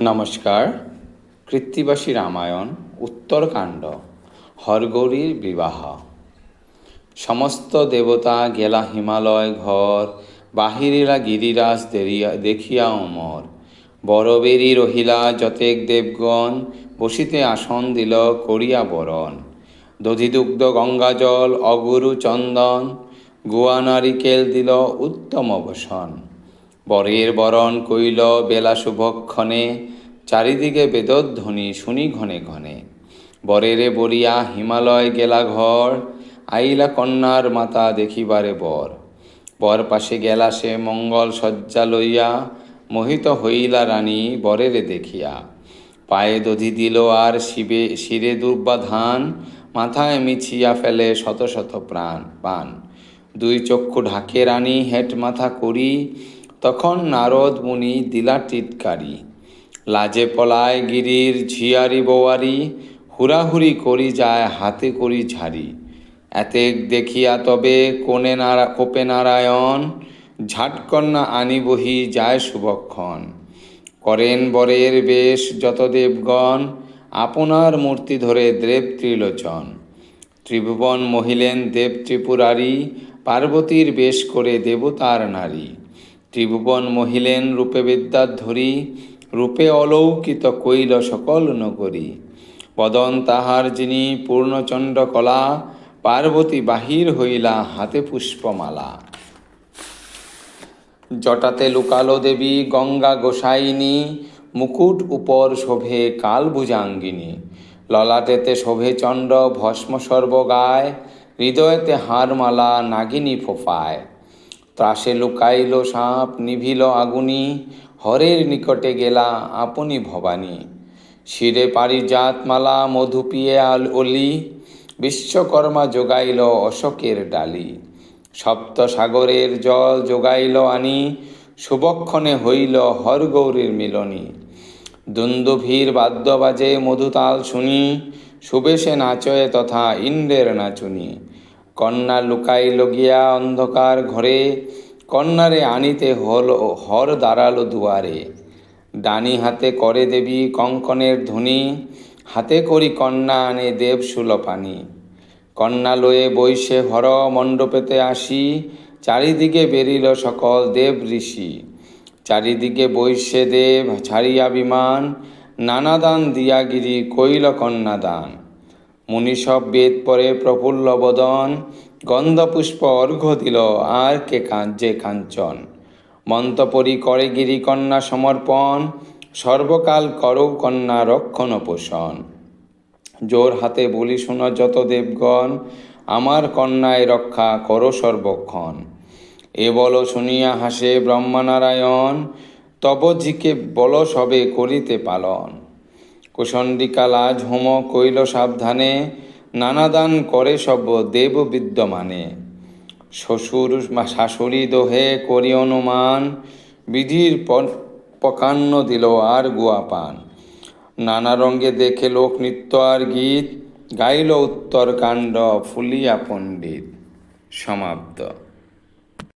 নমস্কার। কৃত্তিবাসী রামায়ণ, উত্তরকাণ্ড, হরগৌরীর বিবাহ। সমস্ত দেবতা গেলা হিমালয় ঘর, বাহিরেলা গিরিরাজ দেরিয়া দেখিয়া অমর। বরবেরি রহিলা যতেক দেবগণ, বসিতে আসন দিল করিয়া বরণ। দধিদুগ্ধ গঙ্গাজল, অগুরু চন্দন, গুয়া নারিকেল দিল উত্তম বসন। বরের বরণ কইল বেলা শুভক্ষণে, চারিদিকে বেদধ্বনি শুনি ঘনে ঘনে। বরেরে বরিয়া হিমালয় গেলা ঘর, আইলা কন্যার মাতা দেখিবারে বর। বর পাশে গেলা সে মঙ্গল শয্যা লইয়া, মোহিত হইলা রানী বরেরে দেখিয়া। পায়ে দধি দিল আর শিবে, শিরে দুর্বা ধান, মাথায় মিছিয়া ফেলে শত শত প্রাণ, পান। দুই চক্ষু ঢাকে রানী হেট মাথা করি তখন নারদ মুনি দিলা টিটকারি। লাজে পলায় গিরির ঝিয়ারি বৌয়ারি হুরাহুরি করি যায় হাতে করি ঝাড়ি। এতেক দেখিয়া তবে কোনে নারা, কোপে নারায়ণ ঝাটকন্যা আনি বহি যায় শুভক্ষণ করেন বরের বেশ যত দেবগণ, আপনার মূর্তি ধরে দেব ত্রিলোচন। ত্রিভুবন মহিলেন দেব ত্রিপুরারী, পার্বতীর বেশ করে দেবতার নারী। ত্রিভুবন মহিলেন রূপে বিদ্যার ধরি, রূপে অলৌকিত কইল সকল নগরী। বদন তাহার যিনি পূর্ণচণ্ড কলা, পার্বতী বাহির হইলা হাতে পুষ্পমালা। জটাতে লুকালো দেবী, গঙ্গা গোসাইনী, মুকুট উপর শোভে কালভুজাঙ্গিনী ললাটেতে শোভে চণ্ড ভস্ম সর্বগায় হৃদয়তে হারমালা নাগিনী ফোফায়। ত্রাসে লুকাইল সাপ, নিভিল আগুনি, হরের নিকটে গেলা আপনি ভবানী। শিরে পারিজাতমালা, মধু পিয়ে আল অলি, বিশ্বকর্মা যোগাইল অশোকের ডালি। সপ্ত সাগরের জল যোগাইল আনি শুভক্ষণে হইল হরগৌরীর মিলনী। দুন্দুভীর বাদ্য বাজে মধুতাল শুনি, সুবেশে নাচয়ে তথা ইন্দ্রের নাচুনি। কন্যা লুকাইল গিয়া অন্ধকার ঘরে, কন্যারে আনিতে হল, হর দাঁড়াল দুয়ারে। ডানি হাতে করে দেবী কঙ্কনের ধ্বনি, হাতে করি কন্যা আনে দেব সুলপানি কন্যা লয়ে বৈশে হর মণ্ডপেতে আসি, চারিদিকে বেরিল সকল দেব ঋষি। চারিদিকে বৈশ্যে দেব, ছাড়িয়া বিমান, নানা দান দিয়া গিরি কইল কন্যাদান মুনি সব বেদ পরে প্রফুল্ল বদন, গন্ধপুষ্প অর্ঘ্য দিল আর কে কাঞ্চে কাঞ্চন। মন্তপরি করে গিরি কন্যা সমর্পণ, সর্বকাল করৌ কন্যা রক্ষণ পোষণ। জোর হাতে বলি শোনো যত দেবগণ, আমার কন্যায় রক্ষা করো সর্বক্ষণ। এ বল শুনিয়া হাসে ব্রহ্মনারায়ণ, তব জিকে বল সবে করিতে পালন। কুসণ্ডিকা লাজ হোম কৈল সাবধানে, নানাদান করে সব দেব বিদ্যমানে। শ্বশুর শাশুড়ি দোহে করি অনুমান, বিধির পকান্ন দিল আর গুয়া পান। নানা রঙ্গে দেখে লোক নৃত্য আর গীত, গাইল উত্তরকাণ্ড ফুলিয়া পণ্ডিত। সমাপ্ত।